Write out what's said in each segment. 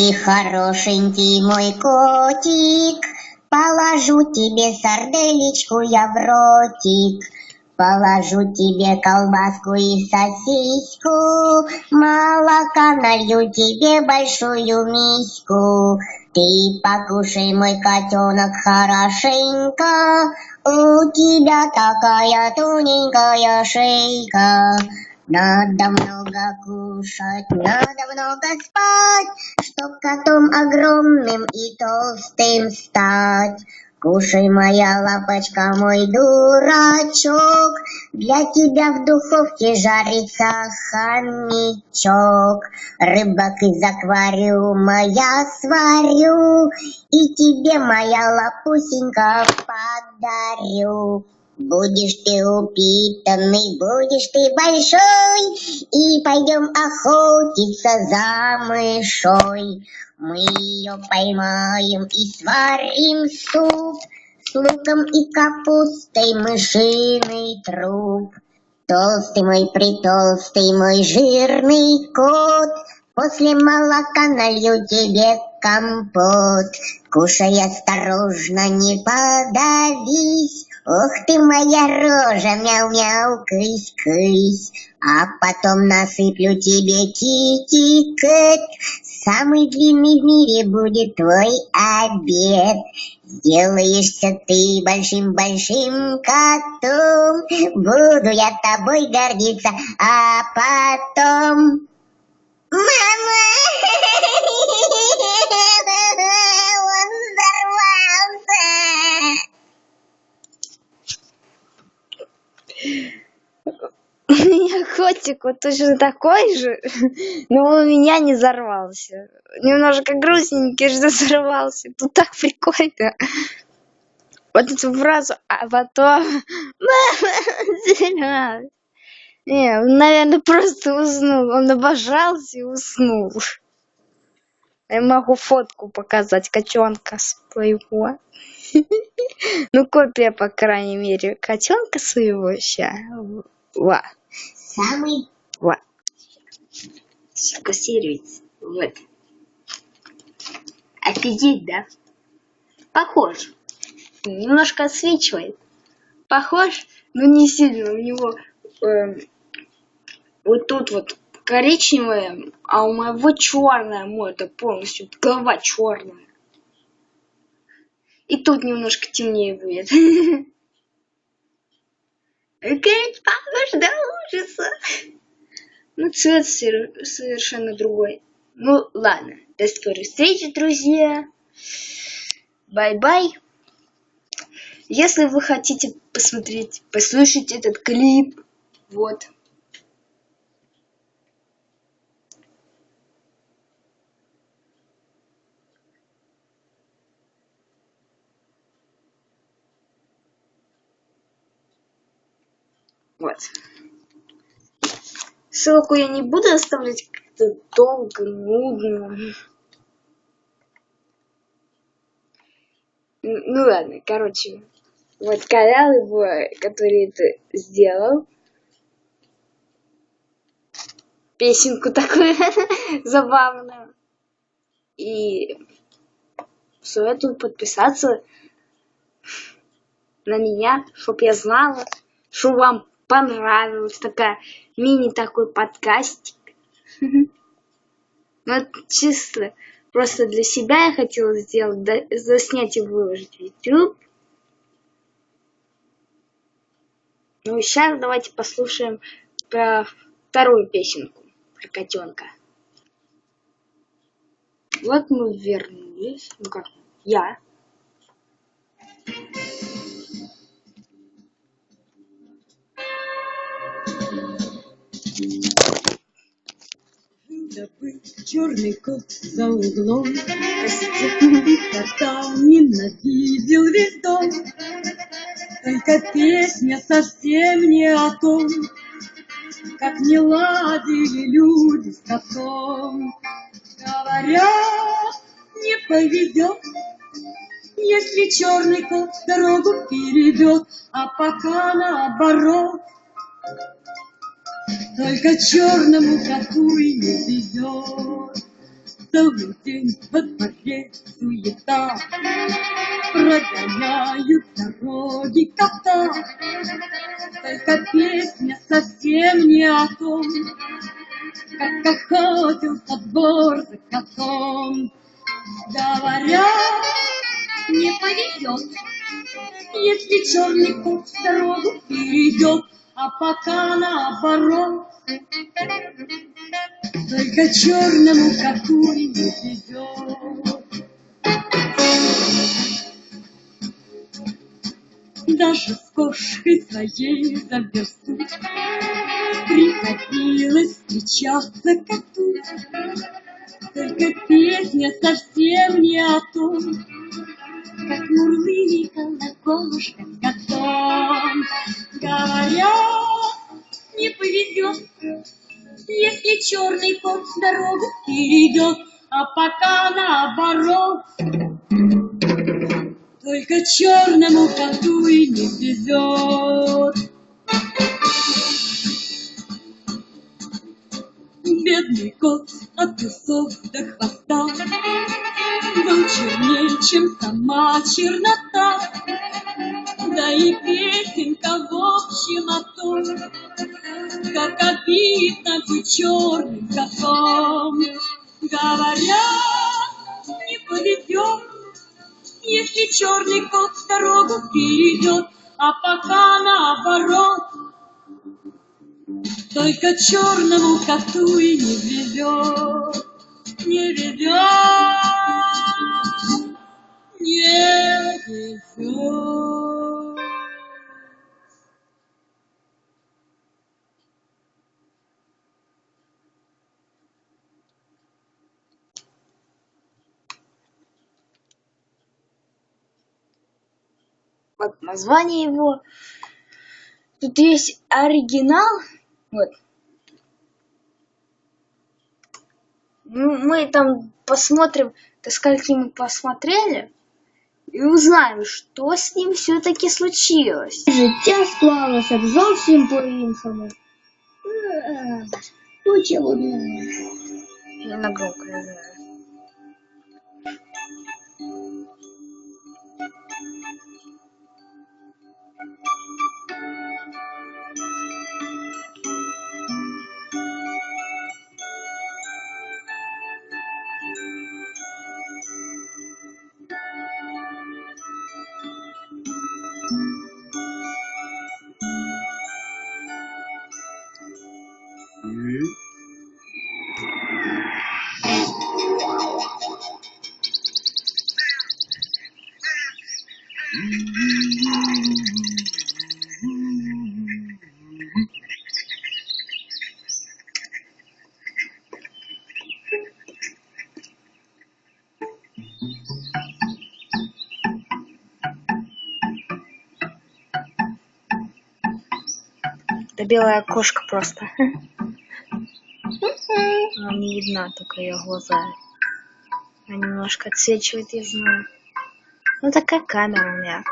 Хорошенький, хорошенький мой котик, Положу тебе сарделечку я в ротик. Положу тебе колбаску и сосиску, Молока налью тебе большую миську. Ты покушай, мой котенок, хорошенько, У тебя такая тоненькая шейка. Надо много кушать, надо много спать, Чтоб котом огромным и толстым стать. Кушай, моя лапочка, мой дурачок, Для тебя в духовке жарится хомячок. Рыбок из аквариума я сварю, И тебе, моя лапусенька, подарю. Будешь ты упитанный, будешь ты большой, И пойдем охотиться за мышой. Мы ее поймаем и сварим суп С луком и капустой мышиный труп. Толстый мой, притолстый мой жирный кот, После молока налью тебе компот. Кушай осторожно, не подавись, Ох ты моя рожа, мяу-мяу, кысь-кысь, А потом насыплю тебе китикет, Самый длинный в мире будет твой обед. Сделаешься ты большим-большим котом, Буду я тобой гордиться, а потом... Мама! Он взорвался! У меня котик вот точно такой же, но он у меня не взорвался. Немножко грустненький, что взорвался. Тут так прикольно. Вот эту фразу, а потом... Не, он, наверное, просто уснул. Он обожался и уснул. Я могу фотку показать котенка своего. Ну, копия, по крайней мере, котенка своего. Ща. Ва. Самый... Ва. Сфокусируйте. Вот. Офигеть, да? Похож. Немножко отсвечивает. Похож, но не сильно. У него эм, вот тут вот коричневое, а у моего черное мой-то полностью голова черная. И тут немножко темнее будет. Опять похож до ужаса. Ну, цвет совершенно другой. Ну, ладно. До скорой встречи, друзья. Бай-бай. Если вы хотите посмотреть, послушать этот клип, вот. Вот. Ссылку я не буду оставлять как-то долго, нудно. Ну ладно, короче. Вот канал его, который это сделал. Песенку такую забавную. И советую подписаться на меня, чтоб я знала, что вам понравилась такая мини такой подкастик. Ну, это чисто просто для себя я хотела сделать, да- заснять и выложить в YouTube. Ну и сейчас давайте послушаем про вторую песенку, про котенка. Вот мы вернулись. Ну как, я. Забыл черный кот за углом, Костюм кота ненавидел весь дом. Только песня совсем не о том, Как не ладили люди с котом. Говорят, не поведет, Если черный кот дорогу перейдет, А пока наоборот, только черному коту и не везет. Целый день во дворе суета, Прогоняют дороги кота. Только песня совсем не о том, Как охотился двор за котом. Говорят, не повезет, Если черный кот дорогу перейдет, А пока наоборот. Только черному не везет. Даже с кошкой своей за версту Приходилось встречаться коту. Только песня совсем не о том, Как мурлыкала кошка с котом. Говорят, не повезет, Если черный кот дорогу перейдет, А пока наоборот. Только черному коту и не везет. Бедный кот от усов до хвоста Был чернее, чем сама чернота. Да и песенка в общем о том, Как обидно быть черным котом. Говорят, не повезет, Если черный кот дорогу перейдет, А пока наоборот. Только черному коту и не везет, не везет, не везет. Вот название его. Тут есть оригинал. Вот. Ну, мы там посмотрим, до скольки мы посмотрели, и узнаем, что с ним все-таки случилось. Життя склалося зовсім по-іншому. Чого не? Я на громко не знаю. Это белая кошка просто. Она не видна, только ее глаза. Она немножко отсвечивает, я знаю. Ну такая камера у меня.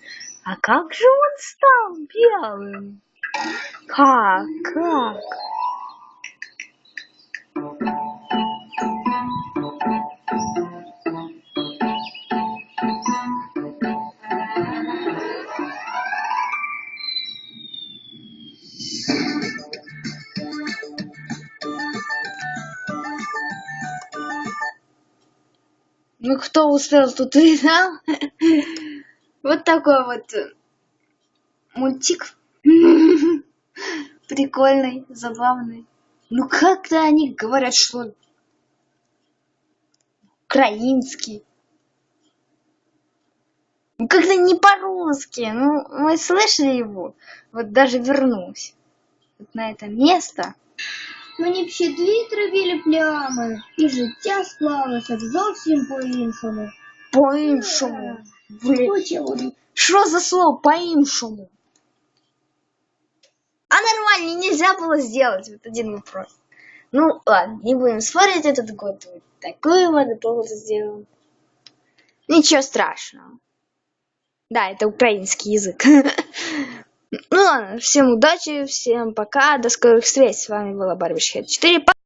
А как же он стал белым? Как? Как? Кто успел, тут видал. Вот такой вот э, мультик. Прикольный, забавный. Ну, как-то они говорят, что украинский. Ну, как-то не по-русски. Ну, мы слышали его. Вот даже вернусь. Вот на это место. Мені б ще дві травілі плями, і життя склалося б зовсім по-іншому. По-іншому. Блин. Ну, чого не? Что за слово по-иншему? А нормально нельзя было сделать. Вот один вопрос. Ну, ладно, не будем спорить этот год. Вот такую вот повод сделаем. Ничего страшного. Да, это украинский язык. Ну ладно, всем удачи, всем пока, до скорых встреч. С вами была Барбиш 4.